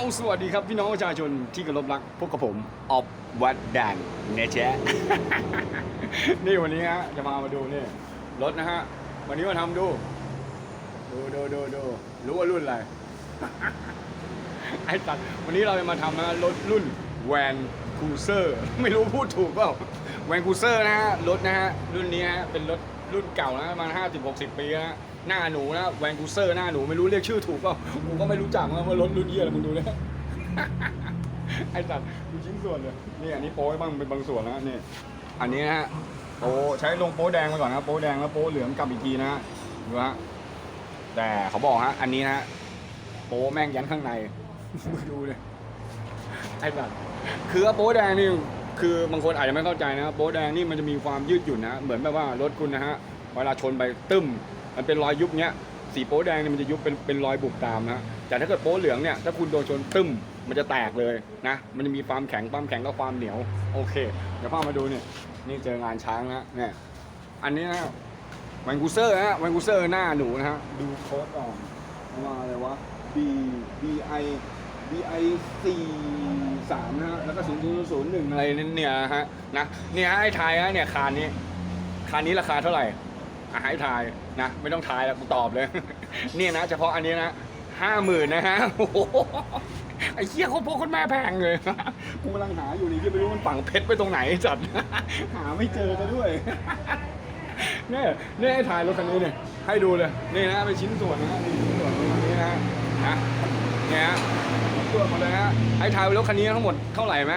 าสวัสดีครับพี่น้องประชาชนที่เคารพรักพบกับผมออบวัดด่านเนเชนี่วันนี้ฮะจะมามาดูนี่รถนะฮะ วันนี้มาทำดู ดูดูดูดูรู้ว่ารุ่นอะไร ไอ้ตัดวันนี้เราจะมาทำนะรถรุ่นแวนคูเซอร์ไม่รู้พูดถูกเปล่าแวนคูเซอร์นะฮะรถนะฮะรุ่นนี้ฮะเป็นรถรุ่นเก่านะประมาณห้าสิบหกสิบปีนะฮะ หน้าหนูนะแวนคูเซอร์หน้าหนูไม่รู้เรียกชื่อถูกเปล่ากูก็ไม่รู้จักนะว่ารถรุ่นเยี่ยอะไรมึงดูนะไอ้สัตว์ดูชิ้นส่วนเลยนี่อันนี้โป้บ้างเป็นบางส่วนนะนี่อันนี้นะฮะโป้ใช้ลงโป้แดงไปก่อนนะโป้แดงแล้วโป้เหลืองกลับอีกทีนะฮะดูฮะแต่เขาบอกฮะอันนี้นะฮะโป้แม่งยันข้างในมึงดูเลยไอ้สัตว์คือโป้แดงนี่คือบางคนอาจจะไม่เข้าใจนะโป้แดงนี่มันจะมีความยืดหยุ่นนะเหมือนแบบว่ารถคุณนะฮะเวลาชนไปตึ้ม มันเป็นรอยยุบเนี้ยสีโป้แดงเนี่ยมันจะยุบเป็นเป็นรอยบุบตามนะแต่ถ้าเกิดโป้เหลืองเนี่ยถ้าคุณโดนชนตึ้มมันจะแตกเลยนะ มันจะมีความแข็งความแข็งกับความเหนียว โอเค เดี๋ยวพามาดูเนี่ยนี่เจองานช้างนะเนี่ยอันนี้นะแวนกูเซอร์ฮะแวนกูเซอร์หน้าหนูนะฮะดูโค้ดก่อนมาเลยวะ B B I B I 4 3นะฮะแล้วก็0 0 0 1อะไรเนี่ยฮะนะเนี่ยให้ไทยฮะเนี่ยคานนี้คานนี้ราคาเท่าไหร่ อะให้ทายนะไม่ต้องทายแล้วกูตอบเลย เนี่ยนะเฉพาะอันนี้นะห้าหมื่นนะฮะโอ้โหไอ้เหี้ยคตรพ่อคตรแม่แพงเลยกูกำลังหาอยู่นี่ที่ไม่รู้มันฝังเพชรไปตรงไหนจัดหาไม่เจอซะด้วยเนี่ยเนี่ยให้ถ่ายรถคันนี้เนี่ยให้ดูเลยนี่นะเป็นชิ้นส่วนนะนี่ชิ้นส่วนตรงนี้นะนะเนี่ยฮะส่วนหมดเลยฮะให้ถ่ายรถคันนี้ทั้งหมดเท่าไหร่ไหม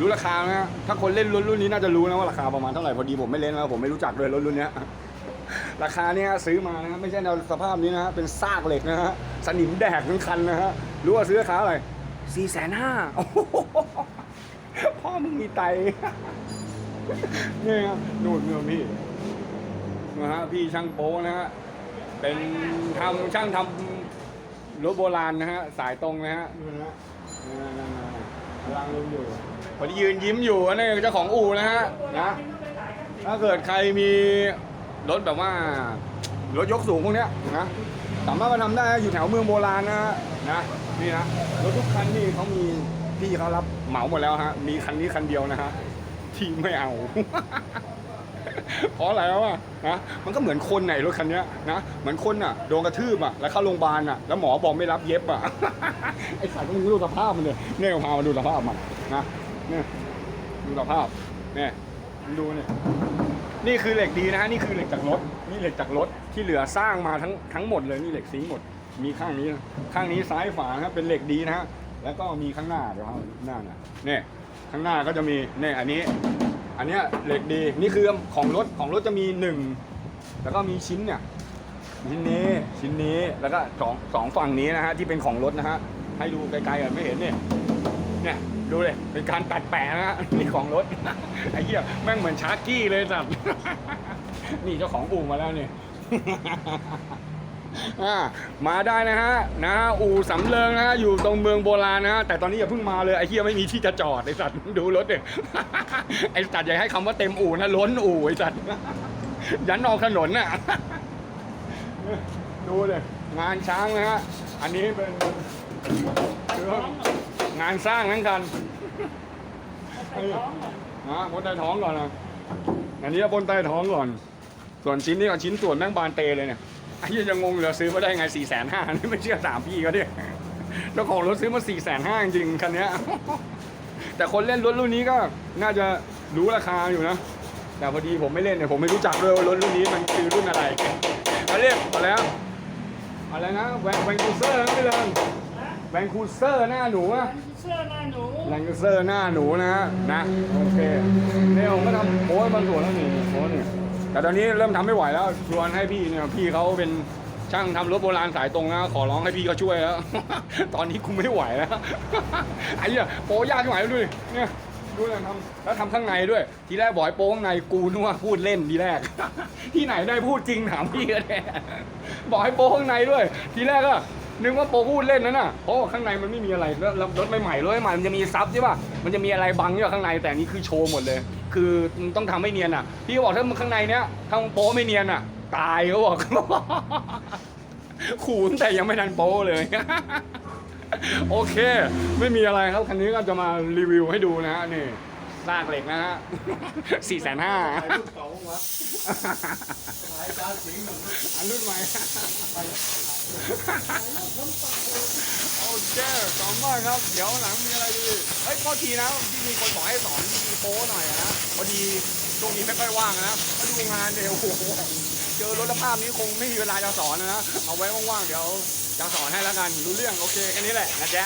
รู้ราคาไหมถ้าคนเล่นรถรุ่นนี้น่าจะรู้นะว่าราคาประมาณเท่าไหร่พอดีผมไม่เล่นแล้วผมไม่รู้จักเลยรถรุ่นเนี้ย ราคาเนี่ยซื้อมานะไม่ใช่ในสภาพนี้นะเป็นซากเหล็กนะฮะสนิมแดกทั้งคันนะฮะรู้ว่าซื้อราคาอะไรสี่แสนห้าพ่อมึงมีไตเนี่ยครับนู่นเมืองพี่นะฮะพี่ช่างโป๊นะฮะเป็นทำช่างทำรถโบราณนะฮะสายตรงนะฮะดูนะฮะกำลังลงอยู่พอดียืนยิ้มอยู่อันนี่เจ้าของอู่นะฮะนะถ้าเกิดใครมี รถแบบว่ารถยกสูงพวกเนี้ยนะสามารถมาทำได้อยู่แถวเมืองโบราณนะนะนี่นะรถทุกคันนี่เขามีพี่เขารับเหมาหมดแล้วฮะมีคันนี้คันเดียวนะฮะที่ไม่เอาเพราะอะไรวะนะมันก็เหมือนคนไหนรถคันนี้นะเหมือนคนอะโดนกระทืบอะแล้วเข้าโรงพยาบาลอะแล้วหมอบอกไม่รับเย็บอะไอ้สายต้องดูสภาพมันเลยเนี่ยพามาดูสภาพมันนะเนี่ยดูสภาพเนี่ย ดูเนี่ยนี่คือเหล็กดีนะฮะนี่คือเหล็กจากรถนี่เหล็กจากรถที่เหลือสร้างมาทั้งทั้งหมดเลยนี่เหล็กซิงหมด มีข้างนี้นะข้างนี้ซ้ายฝานะครับเป็นเหล็กดีนะฮะแล้วก็มีข้างหน้าเดี๋ยวครับหน้าน่ะเนี่ยข้างหน้าก็จะมีเนี่ยอันนี้ อันเนี้ยเหล็กดีนี่คือของรถของรถจะมีหนึ่งแล้วก็มีชิ้นเนี่ยชิ้นนี้ชิ้นนี้แล้วก็สองสองฝั่งนี้นะฮะที่เป็นของรถนะฮะให้ดูไกลๆอะไม่เห็นเนี่ยเนี่ย ดูเลยเป็นการตัดแปะนะฮะนี่ของรถ ไอ้เหี้ยแม่งเหมือนชาร์กี้เลยสัตว์นี่เจ้าของอู่มาแล้วเนี่ยมาได้นะฮะนะอู่สำเริงนะฮะอยู่ตรงเมืองโบราณนะฮะแต่ตอนนี้อย่าเพิ่งมาเลยไอ้เหี้ยไม่มีที่จะจอดไอ้สัตว์ดูรถเนี่ยไอ้สัตว์อย่าให้คำว่าเต็มอู่นะล้นอู่ไอ้สัตว์ยันออกถนนน่ะดูเลยงานช้างนะฮะอันนี้เป็นคือ งานสร้างทั้งกันนะบนใต้ท้องก่อนนะอันนี้บนใต้ท้องก่อน ส่วนชิ้นนี้กับชิ้นส่วนแม่งบานเตเลยเนี่ยไอ้ยี่ยังงงอยู่เลยซื้อมาได้ไงสี่แสนห้านี่ไม่เชื่อถามพี่ก็ดิเจ้าของรถซื้อมาสี่แสนห้าจริงๆคันเนี้ยแต่คนเล่นรถรุ่นนี้ก็น่าจะรู้ราคาอยู่นะ แต่พอดีผมไม่เล่นเนี่ยผมไม่รู้จักด้วยว่ารถรุ่นนี้มันคือรุ่นอะไรเขาเรียกมาแล้วอะไรนะแวนแวนคูเซอร์นะพี่เลิง แวนคูเซอร์หน้าหนูอะเสื้อหน้าหนูแวนคูเซอร์หน้าหนูนะฮะนะโอเคเนี่ยผมก็ทำโพสต์บางส่วนแล้วนี่โพสต์เนี่ยแต่ตอนนี้เริ่มทำไม่ไหวแล้วชวนให้พี่เนี่ยพี่เขาเป็นช่างทำรถโบราณสายตรงนะขอร้องให้พี่เขาช่วยแล้ว ตอนนี้กูไม่ไหวแล้วไอ้เนี่ยโปยากที่ไหวดูดิเนี่ยดูเลยทำแล้วทำข้างในด้วย ทีแรกบอกให้โป้ข้างในกูนึกว่าพูดเล่นทีแรก ที่ไหนได้พูดจริงถามพี่ก็ได้บอกให้โป้ข้างในด้วย ทีแรกก็ นึกว่าโป้พูดเล่นนะน่ะเพราะข้างในมันไม่มีอะไรแล้วแล้วรถใหม่ๆรถใหม่ๆมันจะมีซับใช่ป่ะมันจะมีอะไรบังอยู่ข้างในแต่อันนี้คือโชว์หมดเลย คือมึงต้องทำให้เนียนอะ พี่ก็บอกถ้ามึงข้างในเนี้ยถ้ามึงโป้ไม่เนียนอะ ตายเขาบอก ขู่ตั้งแต่ยังไม่ทันโป้เลย โอเค ไม่มีอะไรครับคันนี้ก็จะมารีวิวให้ดูนะฮะนี่ ซากเหล็กนะฮะสี่แสนห้าถ่ายรูปเก่าวะถ่ายการสิงหนึ่งอันรุ่นใหม่โอเคสองมากครับ เดี๋ยวหลังมีอะไรดีเฮ้ยพอทีนะที่มีคนบอกให้สอนที่ดีโป้หน่อยอะนะพอดีช่วงนี้ไม่ค่อยว่างอะนะมาดูงานเดี๋ยวโอ้โหเจอรถสภาพนี้คงไม่มีเวลาจะสอนนะนะเอาไว้ว่างๆเดี๋ยวจะสอนให้แล้วกันรู้เรื่องโอเคแค่นี้แหละนะจ๊ะ